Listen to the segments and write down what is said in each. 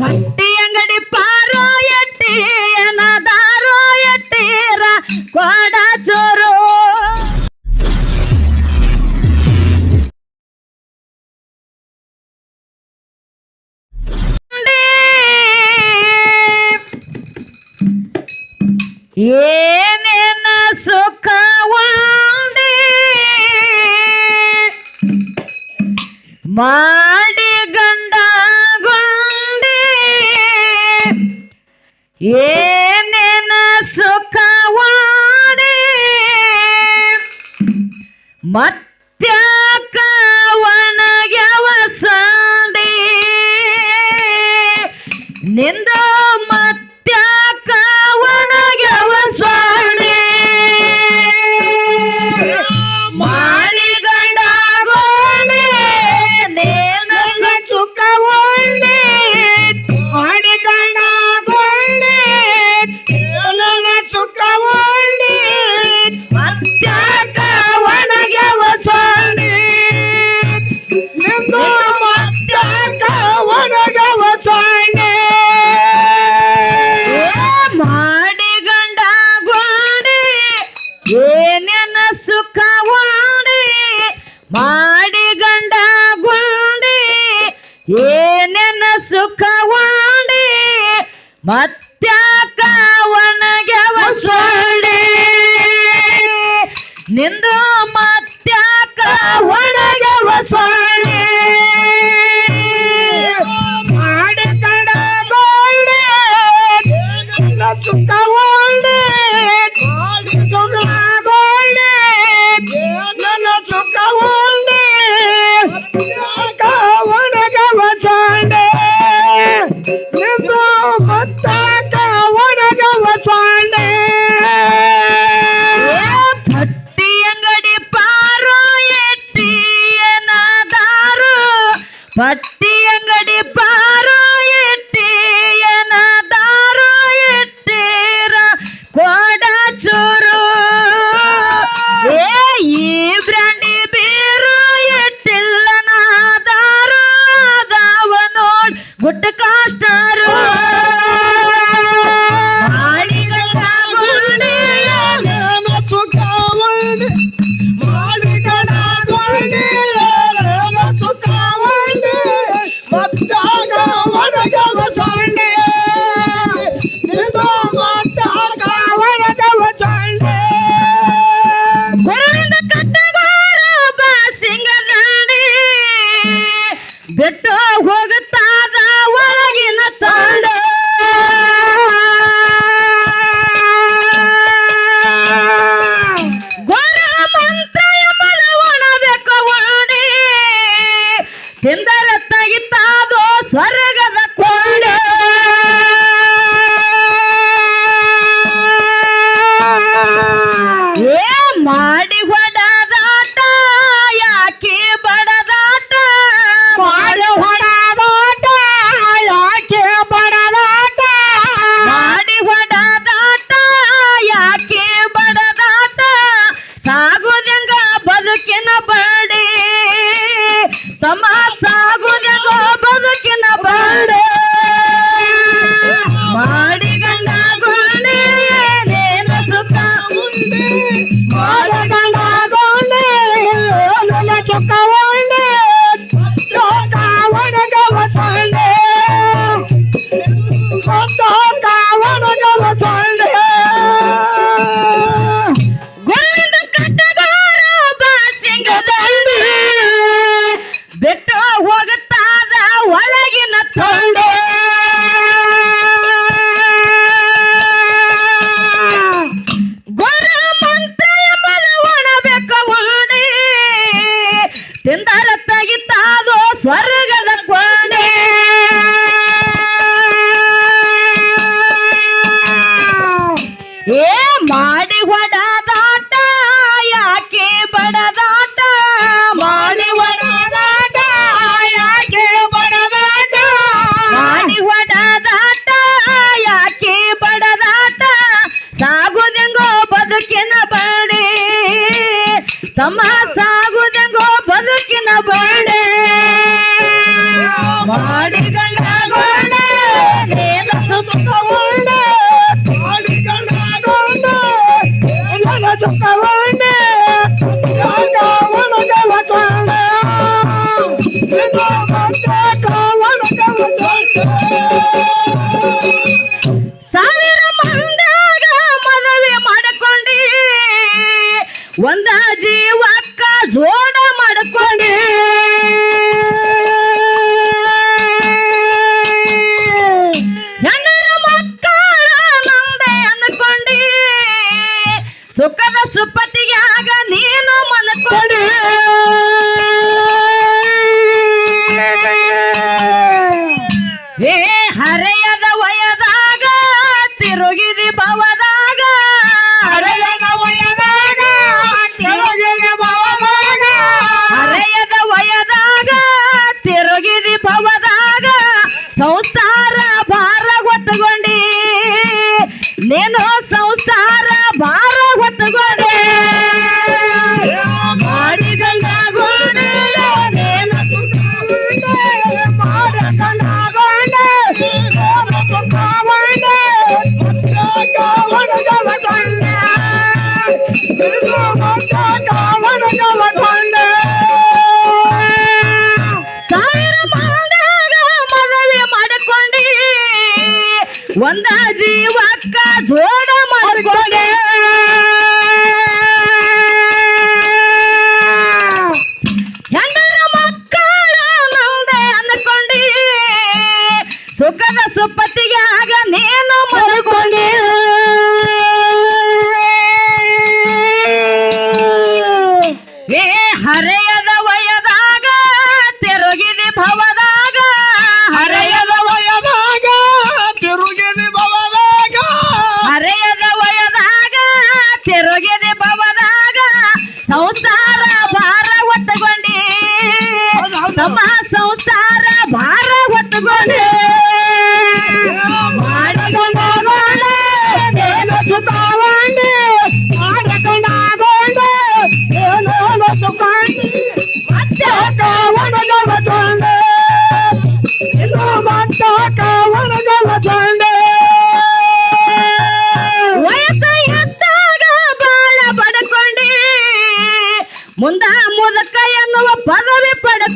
வட்டி அங்கடி பாரோ எட்டி தாரோ எட்டீரா கோடா சோரோ ಏನೇನ ಸುಖ ಉಂಡಿ ಮಾ ಏನೇನ ಸುಖವಾಡಿ? ಮತ್ ಪಟ್ಟಿ ಅಂಗಡಿ ತಿಂದರತ್ತಾಗಿತ್ತಾದೋ ಸ್ವರ್ಗ. Thank you. ಹರೆಯದ ವಯದಾಗ ತಿರುಗಿದಿ ಭವದ ಸುಖದ ಸುಪ್ಪತ್ತಿಗೆ ಆಗ ನೀನು ಮರುಕೊಂಡಿ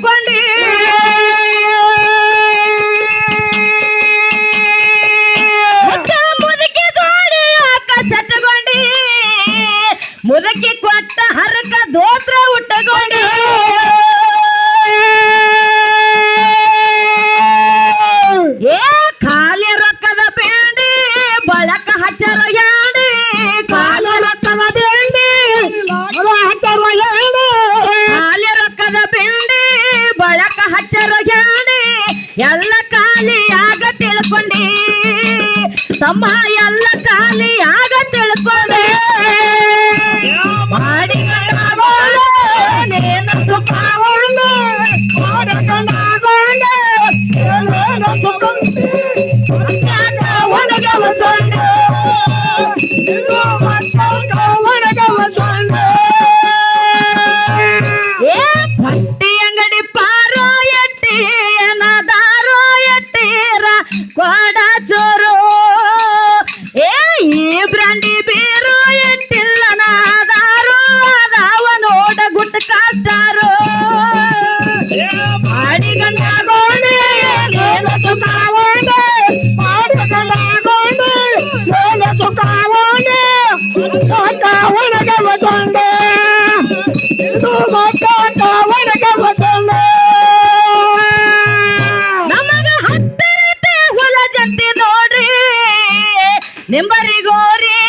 ¡Pandi! আমায় ನಿಂಬರಿಗೋರಿ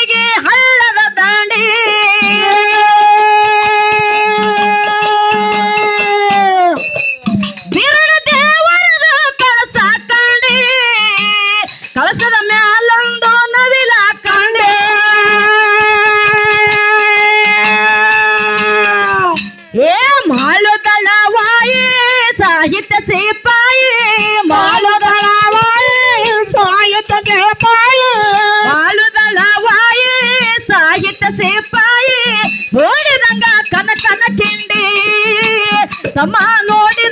ತಮ್ಮ ನೋಡಿ